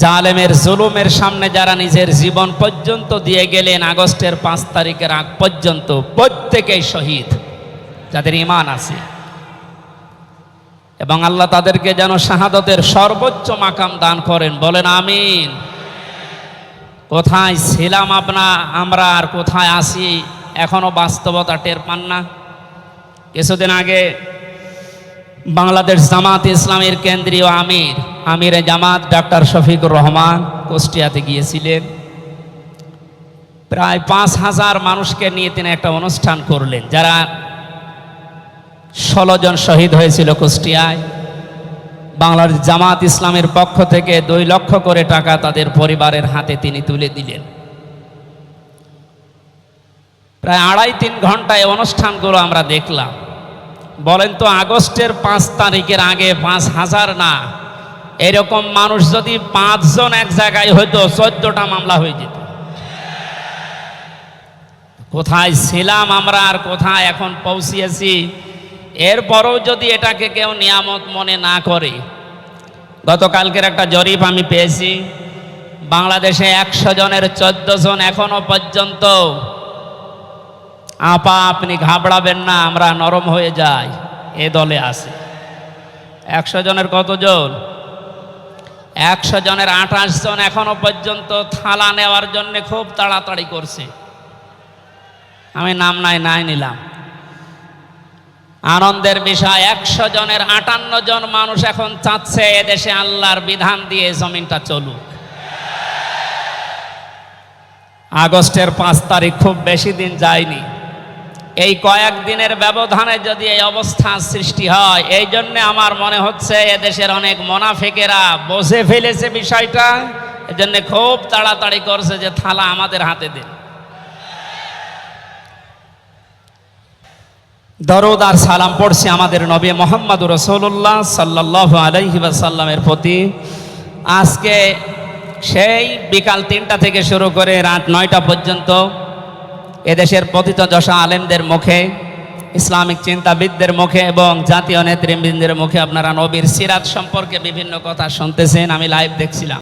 জালেমের জুলুমের সামনে যারা নিজের জীবন পর্যন্ত দিয়ে গেলেন আগস্টের পাঁচ তারিখের আগ পর্যন্ত প্রত্যেকেই শহীদ। যাদের ইমান আছে। এবং আল্লাহ তাদেরকে যেন শাহাদতের সর্বোচ্চ মাকাম দান করেন, বলেন আমিন। কোথায় ছিলাম আপনা, আমরা আর কোথায় আসি এখনও বাস্তবতা টের পান না। কিছুদিন আগে বাংলাদেশ জামাত ইসলামের কেন্দ্রীয় আমির আমিরে জামাত ডাক্তার শফিকুর রহমান কুষ্টিয়াতে গিয়েছিলেন। প্রায় পাঁচ হাজার মানুষকে নিয়ে তিনি একটা অনুষ্ঠান করলেন। যারা ষোলো জন শহীদ হয়েছিল কুষ্টিয়ায়, বাংলার জামাত ইসলামের পক্ষ থেকে দুই লক্ষ করে টাকা তাদের পরিবারের হাতে তিনি তুলে দিলেন। প্রায় আড়াই তিন ঘন্টায় অনুষ্ঠানগুলো আমরা দেখলাম। বলেন তো, আগস্টের পাঁচ তারিখের আগে পাঁচ হাজার না এরকম মানুষ যদি পাঁচজন এক জায়গায় হইতো, চোদ্দটা মামলা হয়ে যেত। কোথায় ছিলাম আমরা আর কোথায় এখন পৌঁছিয়েছি, এরপরও যদি এটাকে কেউ নিয়ামত মনে না করে। গতকালকের একটা জরিপ আমি পেয়েছি, বাংলাদেশে একশো জনের চোদ্দ জন এখনও পর্যন্ত, আপা আপনি ঘাবড়াবেন না, আমরা নরম হয়ে যাই, এ দলে আছে। একশো জনের কতজন? একশো জনের আঠাশ জন এখনও পর্যন্ত থালা নেওয়ার জন্য খুব তাড়াতাড়ি করছে। আমি নাম নাই নাই নিলাম। আনন্দের বিষয়, একশো জনের আটান্ন জন মানুষ এখন চাচ্ছে এদেশে আল্লাহর বিধান দিয়ে জমিনটা চলুক। আগস্টের পাঁচ তারিখ খুব বেশি দিন যায়নি। এই কয়েক দিনের ব্যবধানে যদি এই অবস্থা সৃষ্টি হয়, এই জন্যে আমার মনে হচ্ছে এদেশের অনেক মোনাফেকেরা বসে ফেলেছে বিষয়টা। এজন্য খুব তাড়াতাড়ি করছে যে থালা আমাদের হাতে দিন। দরদ আর সালাম পড়ছি আমাদের নবী মোহাম্মদ রসুল্লাহ সাল্লাহ আলহি সাল্লামের প্রতি। আজকে সেই বিকাল তিনটা থেকে শুরু করে রাত নয়টা পর্যন্ত এদেশের পতিত যশা আলেমদের মুখে, ইসলামিক চিন্তাবিদদের মুখে এবং জাতীয় নেতৃবৃন্দের মুখে আপনারা নবীর সিরাত সম্পর্কে বিভিন্ন কথা শুনতেছেন, আমি লাইভ দেখছিলাম।